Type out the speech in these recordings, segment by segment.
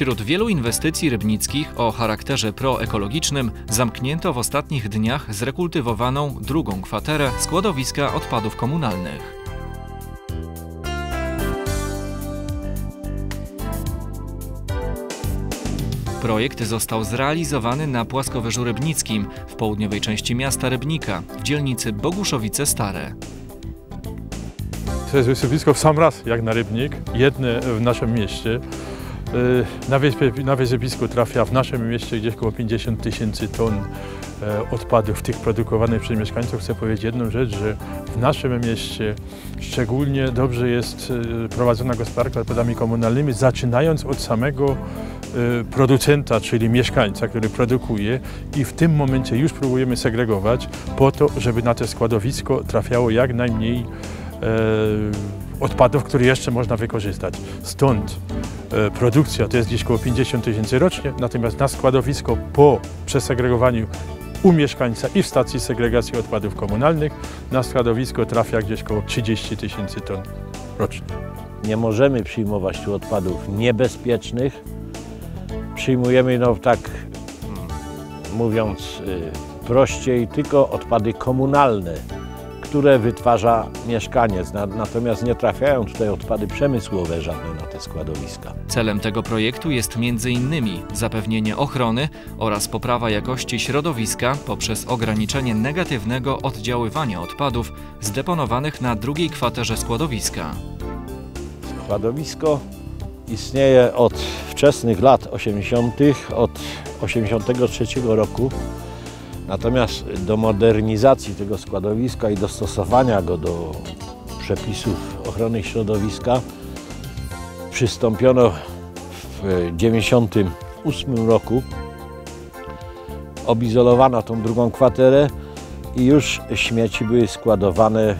Wśród wielu inwestycji rybnickich o charakterze proekologicznym zamknięto w ostatnich dniach zrekultywowaną drugą kwaterę składowiska odpadów komunalnych. Projekt został zrealizowany na płaskowyżu rybnickim w południowej części miasta Rybnika w dzielnicy Boguszowice Stare. To jest wysypisko w sam raz jak na Rybnik, jedne w naszym mieście. Y, Na wysyp- Na trafia w naszym mieście gdzieś około 50 tysięcy ton e, odpadów tych produkowanych przez mieszkańców. Chcę powiedzieć jedną rzecz, że w naszym mieście szczególnie dobrze jest e, prowadzona gospodarka odpadami komunalnymi, zaczynając od samego e, producenta, czyli mieszkańca, który produkuje i w tym momencie już próbujemy segregować po to, żeby na to składowisko trafiało jak najmniej odpadów, które jeszcze można wykorzystać. Stąd produkcja to jest gdzieś około 50 tysięcy rocznie, natomiast na składowisko po przesegregowaniu u mieszkańca i w stacji segregacji odpadów komunalnych na składowisko trafia gdzieś około 30 tysięcy ton rocznie. nie możemy przyjmować tu odpadów niebezpiecznych. Przyjmujemy, no tak mm, mówiąc y, prościej, tylko odpady komunalne, które wytwarza mieszkaniec. Na, natomiast nie trafiają tutaj odpady przemysłowe żadne na te składowiska. Celem tego projektu jest m.in. zapewnienie ochrony oraz poprawa jakości środowiska poprzez ograniczenie negatywnego oddziaływania odpadów zdeponowanych na drugiej kwaterze składowiska. Składowisko istnieje od wczesnych lat 80., od 83 roku. Natomiast do modernizacji tego składowiska i dostosowania go do przepisów ochrony środowiska przystąpiono w 1998 roku. Obizolowano tą drugą kwaterę i już śmieci były składowane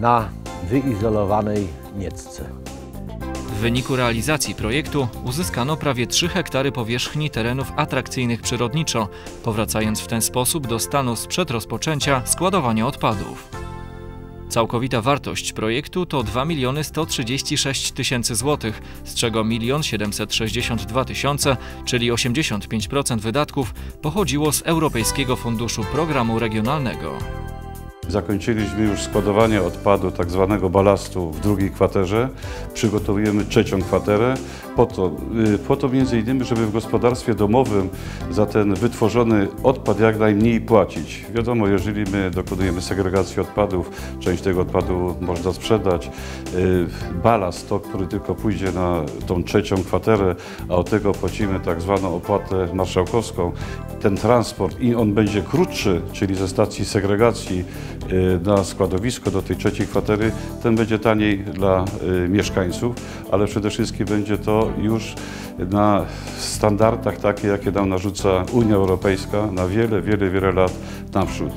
na wyizolowanej niecce. Wyniku realizacji projektu uzyskano prawie 3 hektary powierzchni terenów atrakcyjnych przyrodniczo, powracając w ten sposób do stanu sprzed rozpoczęcia składowania odpadów. Całkowita wartość projektu to 2 136 tysięcy złotych, z czego 1 762 tysiące, czyli 85% wydatków, pochodziło z Europejskiego Funduszu Programu Regionalnego. Zakończyliśmy już składowanie odpadu, tak zwanego balastu w drugiej kwaterze. Przygotowujemy trzecią kwaterę po to, y, po to między innymi, żeby w gospodarstwie domowym za ten wytworzony odpad jak najmniej płacić. Wiadomo, jeżeli my dokonujemy segregacji odpadów, część tego odpadu można sprzedać. Y, Balast to, który tylko pójdzie na tą trzecią kwaterę, a od tego płacimy tak zwaną opłatę marszałkowską. Ten transport i on będzie krótszy, czyli ze stacji segregacji na składowisko do tej trzeciej kwatery, ten będzie taniej dla y, mieszkańców, ale przede wszystkim będzie to już na standardach takie, jakie nam narzuca Unia Europejska na wiele, wiele, wiele lat naprzód.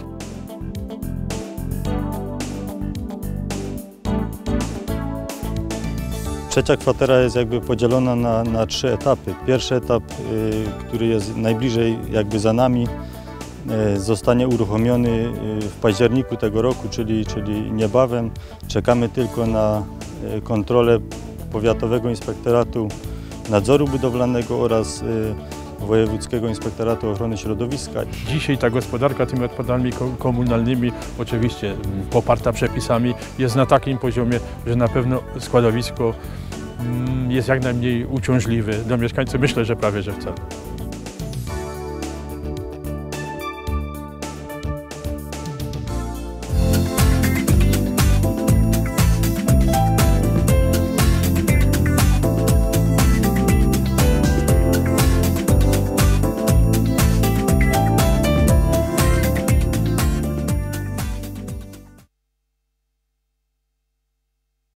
Trzecia kwatera jest jakby podzielona na, na trzy etapy. Pierwszy etap, y, który jest najbliżej jakby za nami, y, zostanie uruchomiony y, w październiku tego roku, czyli, czyli niebawem. Czekamy tylko na y, kontrolę Powiatowego Inspektoratu Nadzoru Budowlanego oraz Wojewódzkiego Inspektoratu Ochrony Środowiska. Dzisiaj ta gospodarka tymi odpadami ko- komunalnymi, oczywiście poparta przepisami, jest na takim poziomie, że na pewno składowisko jest jak najmniej uciążliwe dla mieszkańców. Myślę, że prawie że wcale.